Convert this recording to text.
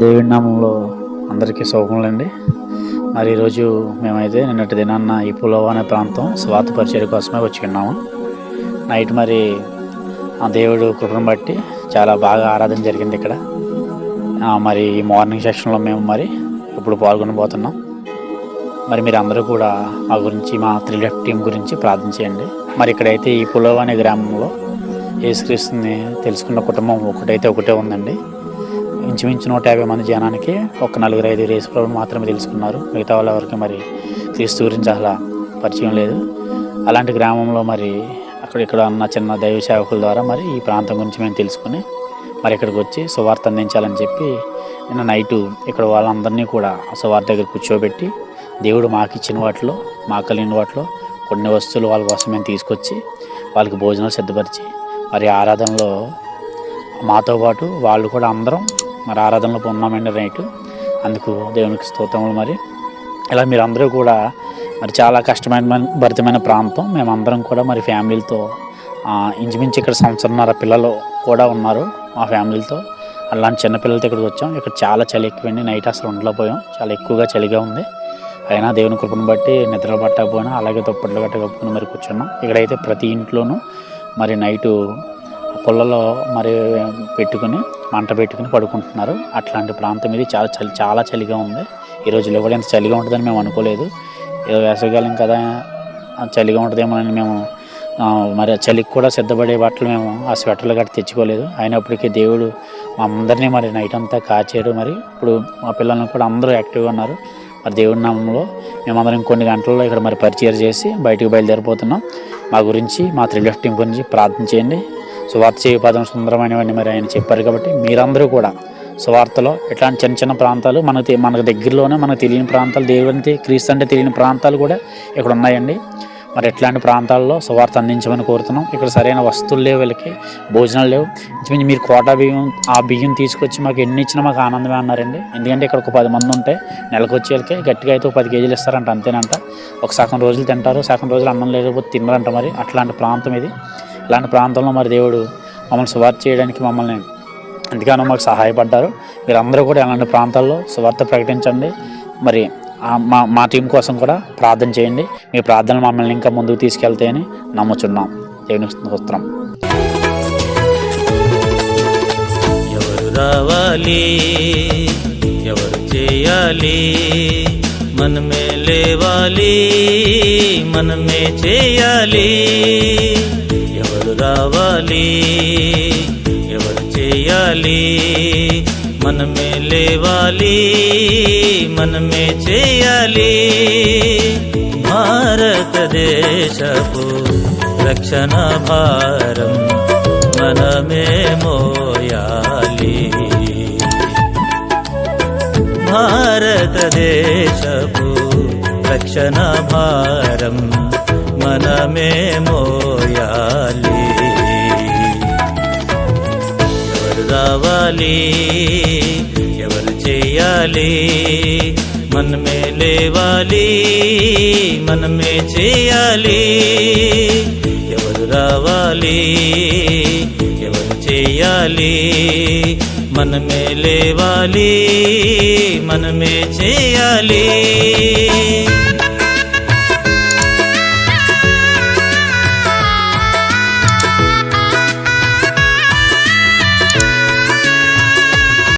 దేవుడి నామంలో అందరికీ శోభములండి. మరి ఈరోజు మేమైతే నిన్నటి దినాన్న ఈ పులవ అనే ప్రాంతం స్వాత పరిచయం కోసమే వచ్చి ఉన్నాము. నైట్ మరి ఆ దేవుడు కృపను బట్టి చాలా బాగా ఆరాధన జరిగింది ఇక్కడ. మరి ఈ మార్నింగ్ సెక్షన్లో మేము మరి ఇప్పుడు పాల్గొనబోతున్నాం మరి మీరు అందరూ కూడా మా గురించి మా త్రీ లెఫ్ట్ టీం గురించి ప్రార్థన చేయండి. మరి ఇక్కడైతే ఈ పులవ అనే గ్రామంలో యేసుక్రీస్తుని తెలుసుకున్న కుటుంబం ఒకటైతే ఒకటే ఉందండి. ఇంచుమించు నూట యాభై మంది జనానికి ఒక నలుగురు ఐదు యేసు మాత్రమే తెలుసుకున్నారు. మిగతా వాళ్ళ వరకు మరి క్రీస్తు గురించి అసలు పరిచయం లేదు. అలాంటి గ్రామంలో మరి అక్కడ ఇక్కడ ఉన్న చిన్న దైవ సేవకుల ద్వారా మరి ఈ ప్రాంతం గురించి మేము తెలుసుకుని మరి ఇక్కడికి వచ్చి సువార్త అందించాలని చెప్పి నిన్న నైటు ఇక్కడ వాళ్ళందరినీ కూడా సువార్త దగ్గర కూర్చోబెట్టి దేవుడు మాకు ఇచ్చిన వాటిలో మాకు కలిగిన వాటిలో కొన్ని వస్తువులు వాళ్ళ కోసం మేము తీసుకొచ్చి వాళ్ళకి భోజనాలు సిద్ధపరిచి మరి ఆరాధనలో మాతో పాటు వాళ్ళు కూడా అందరం మరి ఆరాధనలో ఉన్నామండి నైట్ అందుకు దేవునికి స్తోత్రములు మరి. ఇలా మీరు అందరూ కూడా మరి చాలా కష్టమైన భరితమైన ప్రాంతం. మేమందరం కూడా మరి ఫ్యామిలీలతో ఇంచుమించు ఇక్కడ సంవత్సరంన్నర పిల్లలు కూడా ఉన్నారు మా ఫ్యామిలీతో అలాంటి చిన్న పిల్లలతో ఇక్కడికి వచ్చాం. ఇక్కడ చాలా చలి ఎక్కువండి. నైట్ అసలు ఉండలేకపోయాం చాలా ఎక్కువగా చలిగా ఉంది. అయినా దేవుని కృపను బట్టి నిద్ర పట్టకపోయినా అలాగే దుప్పట్లు గట్ట కప్పుకుని మరి కూర్చున్నాం. ఇక్కడైతే ప్రతి ఇంట్లోనూ మరి నైటు పొలలో మరి పెట్టుకుని మంట పెట్టుకుని పడుకుంటున్నారు. అట్లాంటి ప్రాంతం ఇది. చాలా చలి చాలా చలిగా ఉంది. ఈ రోజుల్లో కూడా ఇంత చలిగా ఉంటుందని మేము అనుకోలేదు. ఏదో వేసవికాలం కదా చలిగా ఉంటుందేమోనని మేము మరి చలికి కూడా సిద్ధపడే బట్టలు మేము ఆ స్వెటర్లు గట్రా తెచ్చుకోలేదు. అయినప్పటికీ దేవుడు మా అందరినీ మరి నైట్ అంతా కాచాడు మరి. ఇప్పుడు మా పిల్లల్ని కూడా అందరూ యాక్టివ్గా ఉన్నారు. మరి దేవుడి నామంలో మేమందరం కొన్ని గంటల్లో ఇక్కడ మరి పరిచయం చేసి బయటకు బయలుదేరిపోతున్నాం. మా గురించి మా త్రీ టీం గురించి ప్రార్థన చేయండి. సువార్త చేయ పదం సుందరమైనవన్నీ మరి ఆయన చెప్పారు కాబట్టి మీరందరూ కూడా సువార్తలో ఇట్లాంటి చిన్న చిన్న ప్రాంతాలు మనకు మనకు దగ్గరలోనే మనకు తెలియని ప్రాంతాలు దేవునికి క్రీస్తు అంటే తెలియని ప్రాంతాలు కూడా ఇక్కడ ఉన్నాయండి. మరి ఇట్లాంటి ప్రాంతాల్లో సువార్త అందించమని కోరుతున్నాం. ఇక్కడ సరైన వస్తువులు లేవు వీళ్ళకి భోజనాలు లేవు. ఇంచుమించు మీరు కోటా బియ్యం ఆ బియ్యం తీసుకొచ్చి మాకు ఎన్ని ఇచ్చినా మాకు ఆనందమే అన్నారండి. ఎందుకంటే ఇక్కడ ఒక పది మంది ఉంటే నెలకు వచ్చే వాళ్ళకి గట్టిగా అయితే ఒక పది కేజీలు ఇస్తారంట అంతేనంట. ఒక సగం రోజులు తింటారు సగం రోజులు అన్నం లేకపోతే తినరంట మరి. అట్లాంటి ప్రాంతం ఇది. ఇలాంటి ప్రాంతంలో మరి దేవుడు మమ్మల్ని సువార్త చేయడానికి మమ్మల్ని ఎంతగానో మాకు సహాయపడ్డారు. మీరందరూ కూడా ఇలాంటి ప్రాంతాల్లో సువార్త ప్రకటించండి. మరి మా మా టీం కోసం కూడా ప్రార్థన చేయండి. మీ ప్రార్థనలు మమ్మల్ని ఇంకా ముందుకు తీసుకెళ్తాయని నమ్ముచున్నాం. దేవుని స్తోత్రం. ఎవరు రావాలి? ఎవరు చేయాలి? మనమే లేవాలి మనమే చేయాలి. ఎవరు రావాలి? ఎవరు చేయాలి? మనమే లేవాలి మనమే చేయాలి. భారతదేశపు రక్షణ భారం మనమే మోయాలి. భారతదేశపు రక్షణ భారం మనమే మోయాలి. ఎవరు రావాలి ఎవరు చేయాలి మనమే లేవాలి మనమే చేయాలి. ఎవరు రావాలి ఎవరు చేయాలి మనమే లేవాలి మనమే చేయాలి.